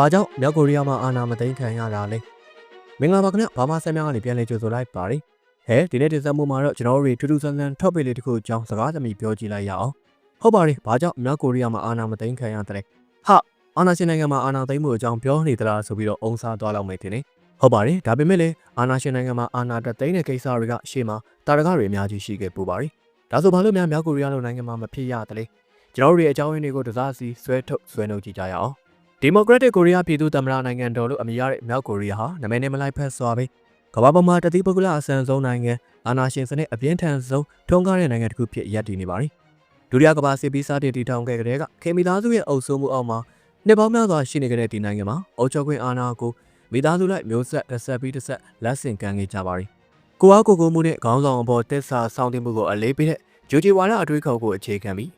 ဘာကြောင့်မြောက်ကိုရီးယားမှာအာဏာမသိမ်းခံရတာလဲမင်္ဂလာပါခင်ဗျဘာမှဆက်များကနေပြန်လဲကြိုဆိုလိုက်ပါရဟဲဒီနေ့တင်ဆက်မှုမှာတော့ကျွန်တော်တို့တွေထူးထူးဆန်းဆန်း topic လေးတစ်ခုအကြောင်းစကားသမီးပြောကြည့်လိုက်ရအောင်ဟုတ်ပါတယ်ဘာကြောင့်မြောက်ကိုရီးယားမှာအာဏာမသိမ်းခံရတယ်ဟာအာဏာရှင်နိုင်ငံမှာအာဏာသိမ်းမှုအကြောင်းပြောနေသလားဆိုပြီးတော့အုံစားသွားလောက်မယ်တင်နေဟုတ်ပါတယ်ဒါပေမဲ့လည်းအာဏာရှင်နိုင်ငံမှာအာဏာတသိမ်းတဲ့ကိစ္စတွေကရှေ့မှာတာရကတွေအများကြီးရှိခဲ့ပူပါတယ်ဒါဆိုဘာလို့များမြောက်ကိုရီးယားလိုနိုင်ငံမှာမဖြစ်ရတယ်လဲကျွန်တော်တို့ရဲ့အကြောင်းရင်းတွေကိုတစားစီဆွဲထုတ်ဆွဲနှုတ်ကြည့်ကြရအောင် ဒီမိုကရက်တစ်ကိုရီးယားပြည်သူ့သမ္မတနိုင်ငံတော်လို့အမည်ရတဲ့မြောက်ကိုရီးယားဟာနာမည်နဲ့မလိုက်ဖက်စွာပဲကမ္ဘာပေါ်မှာတတိပုဂ္ဂလအဆန်ဆုံးနိုင်ငံအာဏာရှင်စနစ်အပြင်းထန်ဆုံးထွန်းကားတဲ့နိုင်ငံတစ်ခုဖြစ်ရပ်တည်နေပါပြီဒုတိယကမ္ဘာစစ်ပြီးစတင်တည်ထောင်ခဲ့တဲ့ကခေမီသားစုရဲ့အုပ်စိုးမှုအောက်မှာနှစ်ပေါင်းများစွာရှိနေခဲ့တဲ့ဒီနိုင်ငံမှာအုပ်ချုပ်ခွင့်အာဏာကိုမိသားစုလိုက်မျိုးဆက်တစ်ဆက်ပြီးတစ်ဆက်လက်ဆင့်ကမ်းခဲ့ကြပါပြီကိုအားကိုကိုမှုနဲ့ခေါင်းဆောင်အပေါ်တက်ဆာဆောင်တင်မှုကိုအလေးပေးတဲ့ဂျိုဂျီဝါလာအတွေးခေါ်ကိုအခြေခံပြီး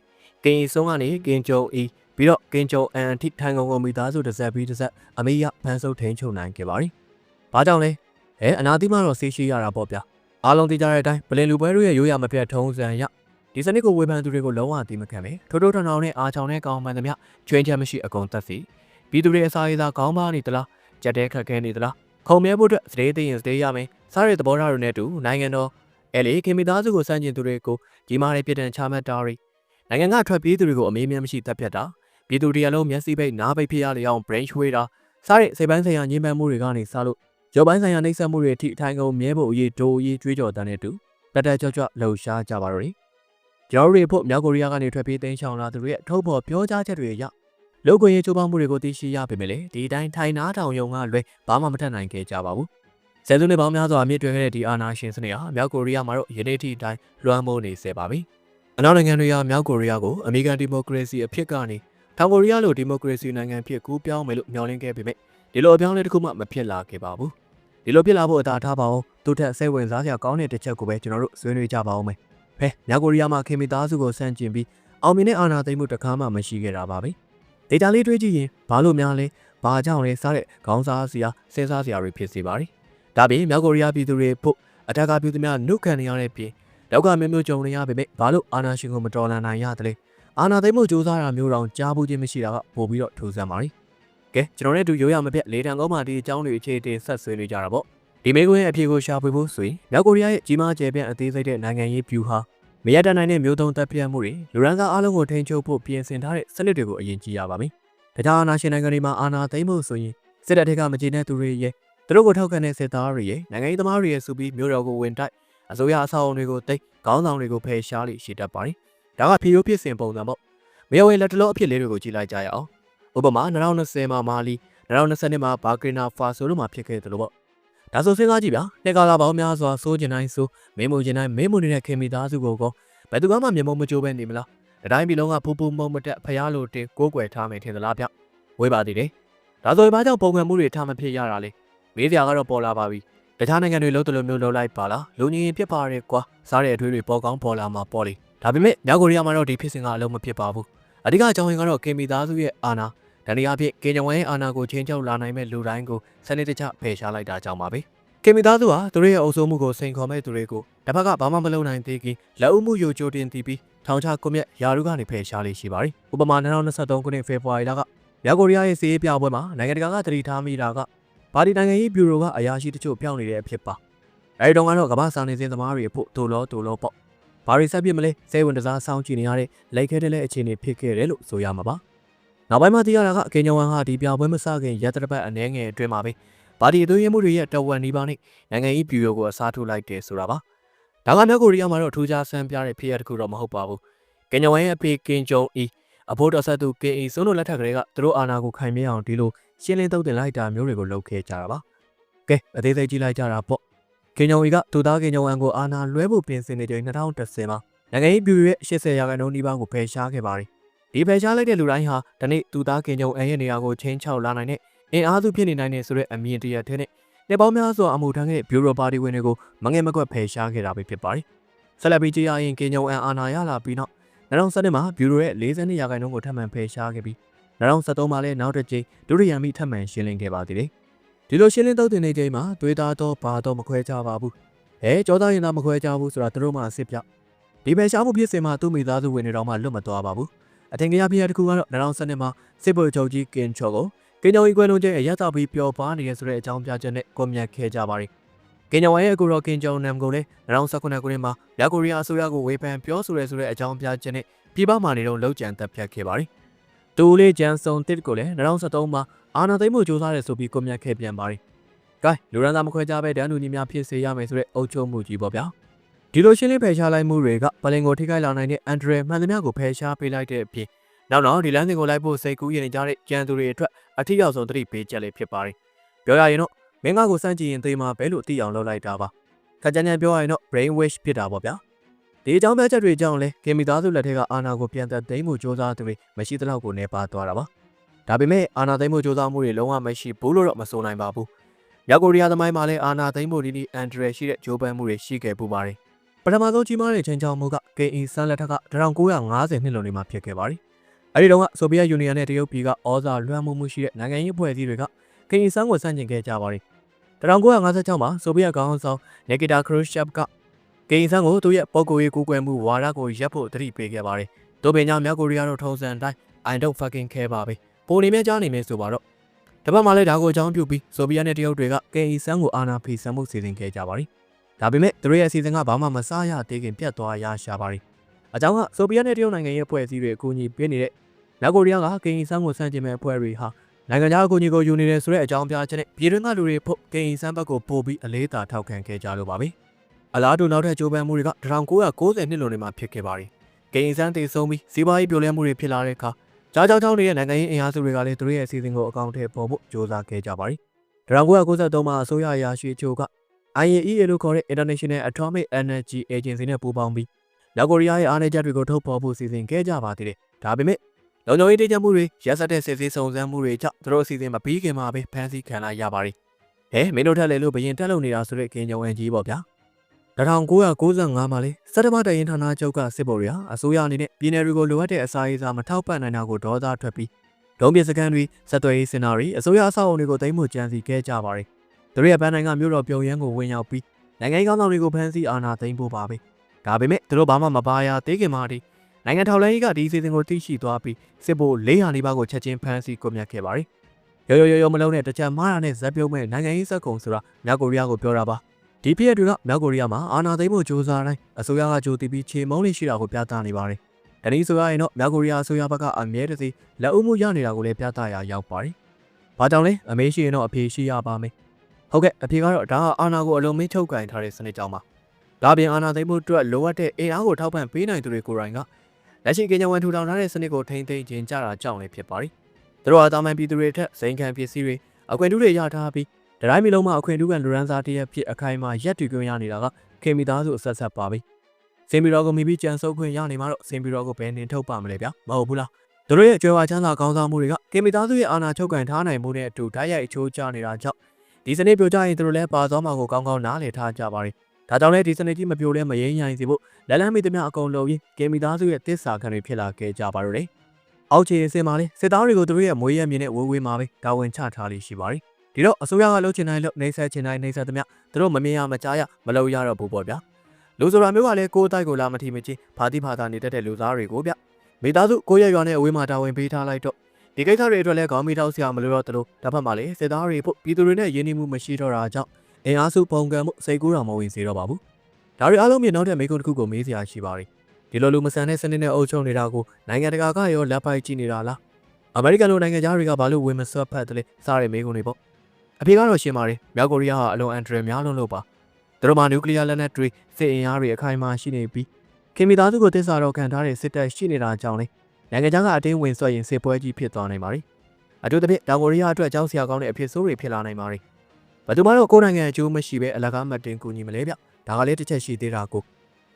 ကင်ရီဆုံးကနေကင်ဂျုံအီ ပြီးတော့ကင်ဂျုံအန်အထိထိုင်ကုန်ကုန်မိသားစုတစ်ဆက်ပြီးတစ်ဆက်အမေရဖန်ဆုပ်ထိန်ချုပ်နိုင်ခဲ့ပါပြီ။ဘာကြောင့်လဲ။အဲအနာတိမတော့ဆေးရှိရတာပေါ့ဗျာ။အားလုံးသိကြတဲ့အတိုင်းဘလင်လူပွဲတို့ရဲ့ရိုးရာမပြတ်ထုံးစံရဒီစနစ်ကိုဝေဖန်သူတွေကိုလုံးဝအသိမခံပဲထိုးထိုးထောင်ထောင်နဲ့အားချောင်နဲ့ကောင်းမှန်သမျှကျွင်းချက်မရှိအကုန်တက်စီပြီးသူတွေအစာရည်သာကောင်းပါနေသလားကြက်တဲခက်ခဲနေသလားခုံမြဲဖို့အတွက်စတေးသိရင်စတေးရမယ်စားရတဲ့သဘောထားတွေနဲ့တူနိုင်ငံတော်အဲလေခင်မိသားစုကိုစန့်ကျင်သူတွေကိုကြီးမားတဲ့ပြည်တံချမှတ်တာတွေနိုင်ငံကထွက်ပြေးသူတွေကိုအမေးမြန်းမရှိတပ်ဖြတ်တာ ပြည်သူတရားလုံးမျက်စိပိတ်နားပိတ်ဖြစ်ရလေအောင် brain ချွေးတာစားတဲ့စိတ်ပိုင်းဆိုင်ရာညှဉ်းပန်းမှုတွေကနေစလို့ရုပ်ပိုင်းဆိုင်ရာနှိပ်စက်မှုတွေအထိအထိုင်ကုန်မြဲဖို့အရေးဒိုးအရေးကြွေးကြော်တန်းတဲ့တူတက်တက်ကြွကြွလှုပ်ရှားကြပါတော့တယ်ကျွန်တော်တို့ဖို့မြောက်ကိုရီးယားကနေထွက်ပြေးသိမ်းချောင်လာသူတွေရဲ့ထုတ်ဖော်ပြောကြားချက်တွေအရလူကိုရေးချိုးပေါင်းမှုတွေကိုသိရှိရပေမဲ့လေဒီတိုင်းထိုင်နားထောင်ယုံကလွဲဘာမှမထက်နိုင်ခဲ့ကြပါဘူးဆယ်စုနှစ်ပေါင်းများစွာမြင့်တွယ်ခဲ့တဲ့ဒီအာဏာရှင်စနစ်ဟာမြောက်ကိုရီးယားမှာတော့ယနေ့ထိအတိုင်းလွှမ်းမိုးနေစေပါပြီအနောက်နိုင်ငံတွေကမြောက်ကိုရီးယားကိုအမေရိကန်ဒီမိုကရေစီအဖြစ်ကနေ တောင်ကိုရီးယားလိုဒီမိုကရေစီနိုင်ငံဖြစ်ကူးပြောင်းမယ်လို့မျှော်လင့်ခဲ့ပေမဲ့ဒီလိုအပြောင်းအလဲတစ်ခုမှမဖြစ်လာခဲ့ပါဘူးဒီလိုဖြစ်လာဖို့အသာထားပါအောင်သူထက်စိတ်ဝင်စားစရာကောင်းတဲ့တစ်ချက်ကိုပဲကျွန်တော်တို့ဆွေးနွေးကြပါအောင်မယ်ဖဲမြောက်ကိုရီးယားမှာခင်မီသားစုကိုစန့်ကျင်ပြီးအောင်မြင်တဲ့အာဏာသိမ်းမှုတစ်ခါမှမရှိခဲ့တာပါပဲဒေတာလေးတွေးကြည့်ရင်ဘာလို့များလဲဘာကြောင့်လဲစားတဲ့ခေါင်းစားစရာစဉ်းစားစရာတွေဖြစ်စေပါတယ်ဒါပြင်မြောက်ကိုရီးယားပြည်သူတွေဖို့အထက်ကပြည်သူများနှုတ်ခံနေရတဲ့ပြင်လောက်ကမျိုးမျိုးကြုံနေရပေမဲ့ဘာလို့အာဏာရှင်ကိုမတော်လှန်နိုင်ရသလဲ အာနာသိမ့်မှုစူးစမ်းတာမျိုးတောင်ကြားဘူးခြင်းမရှိတာကပို့ပြီးတော့ထူးဆန်းပါလိမ့်ကဲကျွန်တော်နဲ့တူရိုးရမပြတ်လေတံကောင်းမှဒီအကြောင်းတွေအခြေတင်ဆက်ဆွေးနေကြတာပေါ့ဒီမေကွင်းအဖြေကိုရှာဖွေဖို့ဆိုရင်မြောက်ကိုရီးယားရဲ့ကြီးမားကျယ်ပြန့်အသေးစိတ်တဲ့နိုင်ငံရေးဗျူဟာမရတနိုင်တဲ့မျိုးသုံးတပ်ပြတ်မှုတွေလူရန်စားအားလုံးကိုထိန်းချုပ်ဖို့ပြင်ဆင်ထားတဲ့စနစ်တွေကိုအရင်ကြည့်ရပါမယ်။ဒါကြောင့်အာဏာရှင်နိုင်ငံတွေမှာအာဏာသိမ်းမှုဆိုရင်စစ်တပ်ထက်ကမကျေနပ်သူတွေရဲ့သူတို့ကိုထောက်ခံတဲ့စစ်သားတွေရဲ့နိုင်ငံရေးသမားတွေရဲ့စုပြီးမျိုးတော်ကိုဝင်တိုက်အစိုးရအဆောက်အုံတွေကိုတိတ်ခေါင်းဆောင်တွေကိုဖယ်ရှားလိရှိတတ်ပါတယ်။ ဒါကဖြေရိုးဖြစ်စဉ်ပုံစံပေါ့။မယဝင်လက်တလုံးအဖြစ်လေးတွေကိုကြည့်လိုက်ကြရအောင်။ဥပမာ2020မှာမာလီ2020မှာဘာဂရီနာဖာဆိုတို့မှာဖြစ်ခဲ့တယ်လို့ပေါ့။ဒါဆိုစဉ်းစားကြည့်ဗျာ။နှစ်ကာလပေါင်းများစွာစိုးကျင်တိုင်းဆိုမင်းမူကျင်တိုင်းမင်းမူနေတဲ့ခင်မိသားစုကိုကောဘယ်သူမှမျက်မှောက်မကြိုးပဲနေမလား။တတိုင်းပြည်လုံးကဖူးဖူးမုံမတက်ဖျားလိုတင်ကိုးကွယ်ထားမယ်ထင်သလားဗျ။ဝေးပါသေးတယ်။ဒါဆိုရင်ဘာကြောင့်ပုံကံမှုတွေထားမဖြစ်ရတာလဲ။မေးစရာကတော့ပေါ်လာပါပြီ။တခြားနိုင်ငံတွေလုံးတလုံးမျိုးလုံးလိုက်ပါလားလူကြီးရင်ဖြစ်ပါရဲကွာစားတဲ့အထွေးတွေပေါ်ကောင်းပေါ်လာမှာပေါ်လေ ဒါပေမဲ့မြောက်ကိုရီးယားမှာတော့ဒီဖြစ်စဉ်ကအလုံးမဖြစ်ပါဘူးအဓိကအကြောင်းရင်းကတော့ကင်မီသားစုရဲ့အာဏာဒဏ်ရာဖြင့်ကင်ဂျဝမ်ရဲ့အာဏာကိုချင်းချောက်လာနိုင်မဲ့လူတိုင်းကိုစနစ်တကျဖယ်ရှားလိုက်တာကြောင့်ပါပဲကင်မီသားစုဟာသူတို့ရဲ့အုပ်စိုးမှုကိုစိန်ခေါ်မဲ့သူတွေကိုတစ်ဖက်ကဘာမှမလုပ်နိုင်သေးခင်လက်ဦးမှုယိုချိုတင်တီးပြီးထောင်ချကွန်မြက်ယာရုကနေဖယ်ရှားလေးရှိပါတယ်ဥပမာ2023ခုနှစ်ဖေဖော်ဝါရီလကမြောက်ကိုရီးယားရဲ့စီးရေးပြပွဲမှာနိုင်ငံတကာကသတိထားမိတာကပါတီနိုင်ငံရေးဘျူရိုကအရာရှိတချို့ပြောင်းနေတဲ့အဖြစ်ပါအဲဒီတော့ကတော့ကမ္ဘာစာနေစင်သမားတွေဖို့တိုလောတိုလောပေါ့ ဘာတွေဆက်ပြစ်မလဲစိတ်ဝင်စားစောင့်ကြည့်နေရတဲ့လိုက်ခဲတဲ့လက်အခြေအနေဖြစ်ခဲ့တယ်လို့ဆိုရမှာပါနောက်ပိုင်းမှာသိရတာကအကင်ညဝမ်ဟာဒီပြပွဲမစခင်ရက်တပတ်အနည်းငယ်အတွင်းမှာပဲပါတီအသွေးရမှုတွေရဲ့တဝန်နီးပါးနဲ့နိုင်ငံရေးဘျူရိုကိုအစားထိုးလိုက်တယ်ဆိုတာပါဒါကမြောက်ကိုရီးယားမှာတော့ထူးခြားဆန်းပြတဲ့ဖြစ်ရပ်တစ်ခုတော့မဟုတ်ပါဘူးကင်ညဝမ်ရဲ့အဖေကင်ဂျုံအီအဖို့တော်ဆက်သူကင်အီစွန်းတို့လက်ထက်ကလေးကသူတို့အာဏာကိုခိုင်မြဲအောင်ဒီလိုရှင်းလင်းသုတ်တင်လိုက်တာမျိုးတွေကိုလုပ်ခဲ့ကြတာပါကဲအသေးစိတ်ကြည့်လိုက်ကြတာပေါ့ ကင်ညုံဝီကဒူသားကင်ညုံအန်ကိုအာနာလွဲဖို့ပြင်ဆင်နေချိန်2010မှာနိုင်ငံရေးဗျူရဲ့80ရာခိုင်နှုန်းနီးပါးကိုဖယ်ရှားခဲ့ပါတယ်ဒီဖယ်ရှားလိုက်တဲ့လူတိုင်းဟာဒီနေ့ဒူသားကင်ညုံအန်ရဲ့နေရာကိုချင်းချောက်လာနိုင်တဲ့အင်အားစုဖြစ်နေနိုင်တဲ့ဆိုတဲ့အမြင်တရတဲ့နဲ့နေပေါင်းများစွာအမှုထမ်းခဲ့တဲ့ဗျူရိုပါတီဝင်တွေကိုမငဲ့မကွက်ဖယ်ရှားခဲ့တာပဲဖြစ်ပါတယ်ဆက်လက်ပြီးကြည့်ရရင်ကင်ညုံအန်အာနာရလာပြီးနောက်2012မှာဗျူရိုရဲ့42ရာခိုင်နှုန်းကိုထပ်မံဖယ်ရှားခဲ့ပြီး2013မှာလည်းနောက်တစ်ကြိမ်ဒုတိယမိထပ်မံရှင်းလင်းခဲ့ပါသေးတယ် ဒီလိုရှင်းလင်းသုတ်တင်နေချိန်မှာသွေးသားတော့ဘာတော့မခွဲကြပါဘူး။အဲကြောသားရင်သားမခွဲကြဘူးဆိုတာသူတို့မှအစ်စ်ပြ။ဒီပဲရှားမှုဖြစ်စဉ်မှာသူ့မိသားစုဝင်တွေတော့မှလွတ်မသွားပါဘူး။အထင်ကြီးပြရတစ်ခုကတော့2012မှာစစ်ဗိုလ်ချုပ်ကြီးကင်ချော်ကိုကကင်ညာဝင်ကွယ်လွန်ခြင်းအရက်သားပြီးပျော်ပါနေတဲ့ဆိုတဲ့အကြောင်းပြချက်နဲ့ကွန်မြတ်ခဲ့ကြပါတယ်။ကင်ညာဝန်ရဲ့အကူတော်ကင်ဂျုံနမ်ကိုလည်း2019ခုနှစ်မှာမြောက်ကိုရီးယားအစိုးရကိုဝေဖန်ပြောဆိုရဲဆိုတဲ့အကြောင်းပြချက်နဲ့ပြည်ပမှာနေတော့လောက်ကျန်တပ်ဖြတ်ခဲ့ပါတယ်။တူလေးဂျန်ဆုံတစ်ကိုလည်း2013မှာ အာဏာသိမ်းမှုစူးစမ်းရဲဆိုပြီးကွန်မြတ်ခဲ့ပြန်ပါတယ်။ကဲလူရန်သားမခွဲကြပဲတန်းသူညီများဖြစ်စေရမယ်ဆိုတဲ့အုပ်ချုပ်မှုကြီးပေါ့ဗျာ။ဒီလိုရှင်းလင်းဖယ်ရှားလိုက်မှုတွေကပလင်ကိုထိခိုက်လာနိုင်တဲ့အန်ဒရယ်မှန်သမျှကိုဖယ်ရှားပေးလိုက်တဲ့အပြင်နောက်နောက်ဒီလမ်းစဉ်ကိုလိုက်ဖို့စိတ်ကူးရနေကြတဲ့ကြံသူတွေအတွက်အထူးရောက်ဆုံးသတိပေးချက်လေးဖြစ်ပါတယ်။ပြောရရင်တော့မင်းကကိုစမ်းကြည့်ရင်သိမှာပဲလို့သိအောင်လုပ်လိုက်တာပါ။ခကြမ်းကြမ်းပြောရရင်တော့ brain wash ဖြစ်တာပေါ့ဗျာ။ဒီအကြောင်းပြချက်တွေကြောင့်လဲကေမီသားစုလက်ထက်ကအာနာကိုပြန်သက်သိမ်းမှုစ조사သူတွေမရှိသလောက်ကိုနေပါသွားတာပါ။ ဒါပေမဲ့အာနာသိမ်းမှုစ조사မှုတွေလုံးဝမရှိဘူးလို့တော့မဆိုနိုင်ပါဘူး။မြောက်ကိုရီးယားသမိုင်းမှာလည်းအာနာသိမ်းမှုဒီဒီအန်ဒရယ်ရှိတဲ့ဂျိုးပန်းမှုတွေရှိခဲ့ပူပါတယ်။ပထမဆုံးကြီးမားတဲ့ချင်းချောင်းမှုက KE ဆန်းလက်ထက်က1950နှစ်လုံးလေးမှာဖြစ်ခဲ့ပါတယ်။အဲဒီတုန်းကဆိုဗီယက်ယူနီယံနဲ့တရုတ်ပြည်ကဩဇာလွှမ်းမိုးမှုရှိတဲ့နိုင်ငံရေးအဖွဲ့အစည်းတွေက KE ဆန်းကိုဆန့်ကျင်ခဲ့ကြပါတယ်။1956မှာဆိုဗီယက်ခေါင်းဆောင်နီကီတာခရုရှက်ဗ်က KE ဆန်းကိုသူ့ရဲ့ပုံကိုယ်ရေးကူးကွယ်မှုဝါဒကိုရပ်ဖို့တတိပေးခဲ့ပါတယ်။ဒို့ပင်ကြောင့်မြောက်ကိုရီးယားတို့ထုံးစံတိုင်း I don't fucking care ပါပဲ။ ပိုနေမြကြားနေမယ်ဆိုပါတော့။တပတ်မှလည်းဒါကိုအကြောင်းပြုပြီးဆိုဗီယက်နဲ့တရုတ်တွေက KE ဆန်းကိုအာဏာဖီဆန်မှုစီစဉ်ခဲ့ကြပါတယ်။ဒါပေမဲ့သူတို့ရဲ့အစီအစဉ်ကဘာမှမစားရသေးခင်ပြတ်သွားရရှာပါတယ်။အကြောင်းကဆိုဗီယက်နဲ့တရုတ်နိုင်ငံရဲ့ဖွဲ့စည်းတွေအကူအညီပေးနေတဲ့မြောက်ကိုရီးယားကကင်အီဆန်းကိုဆန့်ကျင်မဲ့အဖွဲ့တွေဟာနိုင်ငံခြားအကူအညီကိုယူနေတယ်ဆိုတဲ့အကြောင်းပြချက်နဲ့ပြည်တွင်းကလူတွေဖို့ကင်အီဆန်းဘက်ကိုပို့ပြီးအလေးသာထောက်ခံခဲ့ကြလို့ပါပဲ။အလားတူနောက်ထပ်ကြိုးပမ်းမှုတွေက1990နှစ်လွန်တွေမှာဖြစ်ခဲ့ပါတယ်။ကင်အီဆန်းတည်ဆုံးပြီးစီးပွားရေးပြိုလဲမှုတွေဖြစ်လာတဲ့အခါ ကြားကြောင်းကြောင်းတွေရဲ့နိုင်ငံရေးအင်အားစုတွေကလည်းသူတို့ရဲ့အစီအစဉ်ကိုအကောင့်ထဲပေါ်ဖို့ကြိုးစားခဲ့ကြပါတယ်။1993မှာအစိုးရအရာရှိအချို့က IAEA လို့ခေါ်တဲ့ International Atomic Energy Agency နဲ့ပူးပေါင်းပြီးမြောက်ကိုရီးယားရဲ့အားနည်းချက်တွေကိုထုတ်ဖော်ဖို့စီစဉ်ခဲ့ကြပါသေးတယ်။ဒါပေမဲ့လုံခြုံရေးတေးချမှုတွေရက်စက်တဲ့စစ်ဆေးစုံစမ်းမှုတွေကြောင့်သူတို့အစီအစဉ်မပြီးခင်မှာပဲဖမ်းဆီးခံလိုက်ရပါတယ်။ဟဲမင်းတို့ထက်လေလို့ဘရင်တက်လုံနေတာဆိုတဲ့ကင်ဂျုံအန်ကြီးပေါ့ဗျာ။ 1995မှာလေစက်တမတရင်ဌာနချုပ်ကစစ်ဗိုလ်တွေဟာအစိုးရအနေနဲ့ပြည်내တွေကိုလိုအပ်တဲ့အစာရေးစာမထောက်ပံ့နိုင်တာကိုဒေါသထွက်ပြီးဒုံးပြစကန်တွေစက်သွယ်ရေးစင်တာတွေအစိုးရအဆောက်အုံတွေကိုတိမ့်မှုကြံစီခဲ့ကြပါတယ်။သူတို့ရဲ့ဗန်းနိုင်ငံမြို့တော်ပြုံရန်ကိုဝင်ရောက်ပြီးနိုင်ငံရေးကောင်းဆောင်တွေကိုဖမ်းဆီးအာဏာသိမ်းဖို့ပါပဲ။ဒါပေမဲ့သူတို့ဘာမှမပါရသေးခင်မှာတည်းနိုင်ငံထောက်လှမ်းရေးကဒီစီစဉ်ကိုသိရှိသွားပြီးစစ်ဗိုလ်400နီးပါးကိုချက်ချင်းဖမ်းဆီးကွပ်မျက်ခဲ့ပါတယ်။ရော်ရော်ရော်ရော်မလုံးနဲ့တကြံမားတာနဲ့ဇက်ပြုံးမဲ့နိုင်ငံရေးစက်ကုံဆိုတာမြောက်ကိုရီးယားကိုပြောတာပါ။ ဒီဖြစ်ရပ်တွေကမြောက်ကိုရီးယားမှာအာဏာသိမ်းဖို့ကြိုးစားတိုင်းအစိုးရကကြိုးတီးပြီးခြေမုံးလေးရှိတာကိုပြသနေပါတယ်။တနည်းဆိုရရင်တော့မြောက်ကိုရီးယားအစိုးရဘက်ကအမြဲတစေလက်ဦးမှုရနေတာကိုလည်းပြသရာရောက်ပါတယ်။ဘာကြောင့်လဲအမေးရှိရင်တော့အဖေရှိရပါမယ်။ဟုတ်ကဲ့အဖေကတော့ဒါဟာအာဏာကိုအလုံးမင်းထုတ်ကင်ထားတဲ့စနစ်ကြောင့်ပါ။ဒါပြင်အာဏာသိမ်းမှုအတွက်လိုအပ်တဲ့အင်အားကိုထောက်ပံ့ပေးနိုင်သူတွေကိုယ်တိုင်ကလက်ရှိကင်ညာဝန်ထူထောင်ထားတဲ့စနစ်ကိုထိန်းသိမ်းခြင်းကြတာကြောင့်လည်းဖြစ်ပါတယ်။သူတို့ဟာတာမန်ပြည်သူတွေထက်စိန်ခံပစ္စည်းတွေအခွင့်အရေးတွေရထားပြီး တတိုင်းမျိုးလုံးမှာအခွင့်အရေးကလူရန်စားတရက်ဖြစ်အခိုင်အမာရက်တူကွင်းရနေတာကခင်မီသားစုအဆက်ဆက်ပါပဲ။စင်ပီရောကိုမိပြီးကြံစုပ်ခွင့်ရနေမှာတော့စင်ပီရောကိုဘယ်နှင်ထုတ်ပါမလဲဗျာမဟုတ်ဘူးလား။သူတို့ရဲ့အကျွဲဝါချမ်းသာကောင်းဆောင်မှုတွေကခင်မီသားစုရဲ့အာဏာချုပ်ကန်ထားနိုင်မှုနဲ့အတူဓာတ်ရိုက်အချိုးကျနေတာကြောင့်ဒီစနစ်ပြိုကျရင်သူတို့လည်းပါသွားမှာကိုကောင်းကောင်းနားလည်ထားကြပါရီ။ဒါကြောင့်လည်းဒီစနစ်ကြီးမပြိုလဲမရင်းရိုင်းစီဖို့လက်လန်းမိသမျှအကုန်လုံးရင်းကင်မီသားစုရဲ့တစ္ဆာခံတွေဖြစ်လာခဲ့ကြပါတော့တယ်။အောက်ခြေအစင်မှာလေစစ်သားတွေကိုသူတို့ရဲ့မွေးရမြင်တဲ့ဝေးဝေးမှာပဲတာဝန်ချထားလိရှိပါရီ။ ဒီတော့အစိုးရကလှုပ်ချင်တိုင်းလှုပ်နေဆက်ချင်တိုင်းနေဆက်သမျှသူတို့မမြင်ရမကြားရမလုပ်ရတော့ဘူးပေါ့ဗျာ။လူဆိုတာမျိုးကလည်းကိုယ်တိုက်ကိုလာမထီမချင်းဖာတိဖာတာနေတတ်တဲ့လူသားတွေကိုဗျ။မိသားစုကိုရရွာနဲ့အဝေးမှာတာဝန်ပေးထားလိုက်တော့ဒီကိစ္စတွေအတွက်လည်းခေါင်းမီထောက်ဆရာမလို့တော့တလို့တစ်ဖက်မှာလည်းစစ်သားတွေဖို့ပြည်သူတွေနဲ့ရင်းနှီးမှုမရှိတော့တာကြောင့်အင်အားစုပုံကံမှုစိတ်ကူးတော်မဝင်စေတော့ပါဘူး။ဒါတွေအားလုံးမြင်နောက်တဲ့မိကုန်းတစ်ခုကိုမေးစရာရှိပါတယ်။ဒီလိုလူမဆန်တဲ့စနစ်နဲ့အုပ်ချုပ်နေတာကိုနိုင်ငံတကာကရောလက်ပိုက်ကြည့်နေတာလား။အမေရိကန်လိုနိုင်ငံသားတွေကဘာလို့ဝင်မဆွတ်ဖက်တယ်လဲစားရမိကုန်းတွေပေါ့။ အဖေကတော့ရှင်းပါတယ်။မြောက်ကိုရီးယားဟာအလွန်အန်ဒရယ်များလုံးလို့ပါ။သူတို့မှာနျူကလ িয়ার လက်နက်တွေစစ်အင်အားတွေအခိုင်အမာရှိနေပြီးခင်မီသားစုကိုတစ္ဆာတော်ခံထားတဲ့စစ်တပ်ရှိနေတာကြောင့်လေနိုင်ငံခြားကအတင်းဝင်ဆွတ်ရင်စစ်ပွဲကြီးဖြစ်သွားနိုင်ပါတယ်။အထူးသဖြင့်တောင်ကိုရီးယားအတွက်အကြောင်းစရာကောင်းတဲ့အဖြစ်ဆိုးတွေဖြစ်လာနိုင်ပါတယ်။ဘယ်သူမှတော့ကိုယ်နိုင်ငံအကျိုးမရှိပဲအလကားမတင်ကူညီမလဲဗျ။ဒါကလည်းတစ်ချက်ရှိသေးတာကို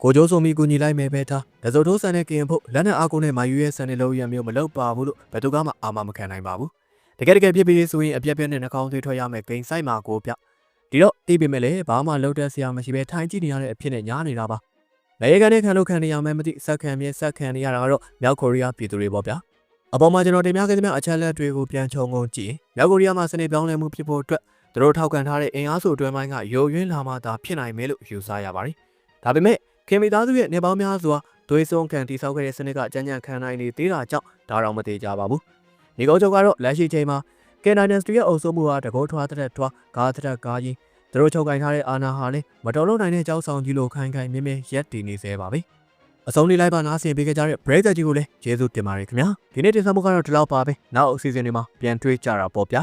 ကိုကျိုးစုံမီကူညီလိုက်မယ်ပဲသား။ဒဇုတ်ထိုးဆန်တဲ့ကင်ဖို့လက်နဲ့အားကိုနဲ့မာယူရဲ့ဆန်တဲ့လုံးရံမျိုးမလုပ်ပါဘူးလို့ဘယ်သူကမှအာမမခံနိုင်ပါဘူး။ တကယ်တကယ်ဖြစ်ပြီးဆိုရင်အပြက်ပြက်နဲ့နှာခေါင်းသွေးထွက်ရမယ်ဂိမ်းဆိုင်မှာကိုဗျ။ဒီတော့တီးပေမဲ့လည်းဘာမှလုပ်တတ်စရာမရှိပဲထိုင်ကြည့်နေရတဲ့အဖြစ်နဲ့ညားနေတာပါ။လေကန်နဲ့ခံလို့ခံနေရမယ်မသိစက်ခံမြဲစက်ခံနေရတာကတော့မြောက်ကိုရီးယားပြည်သူတွေပေါ့ဗျာ။အပေါ်မှာကျွန်တော်တင်ပြခဲ့တဲ့မြအချက်လက်တွေကိုပြန်ခြုံငုံကြည့်မြောက်ကိုရီးယားမှာစနေပြောင်းလဲမှုဖြစ်ဖို့အတွက်သူတို့ထောက်ခံထားတဲ့အင်အားစုအတွင်းပိုင်းကယိုယွင်းလာမှသာဖြစ်နိုင်မယ်လို့ယူဆရပါတယ်။ဒါပေမဲ့ခင်မီသားစုရဲ့နေပေါင်းများစွာသွေးစွန်းခံတိဆောက်ခဲ့တဲ့စနစ်ကကြမ်းကြမ်းခံနိုင်နေသေးတာကြောင့်ဒါတော့မသေးကြပါဘူး။ ညီကုန်းချုပ်ကတော့လက်ရှိချိန်မှာကယ်နိုင်ဒန်စတီရဲ့အုပ်စိုးမှုဟာတကောထွားတဲ့ထွားကားတဲ့ကားကြီးသူတို့ချုပ်ကင်ထားတဲ့အာနာဟာလည်းမတော်လို့နိုင်တဲ့ကြောက်ဆောင်ကြီးလိုခိုင်ခိုင်မြဲမြဲရက်တည်နေသေးပါပဲအဆုံးလေးလိုက်ပါနားဆင်ပေးကြတဲ့ break ကြီးကိုလည်းကျေးဇူးတင်ပါတယ်ခင်ဗျာဒီနေ့တင်ဆက်မှုကတော့ဒီလောက်ပါပဲနောက်အစီအစဉ်တွေမှာပြန်တွေ့ကြတာပေါ့ဗျာ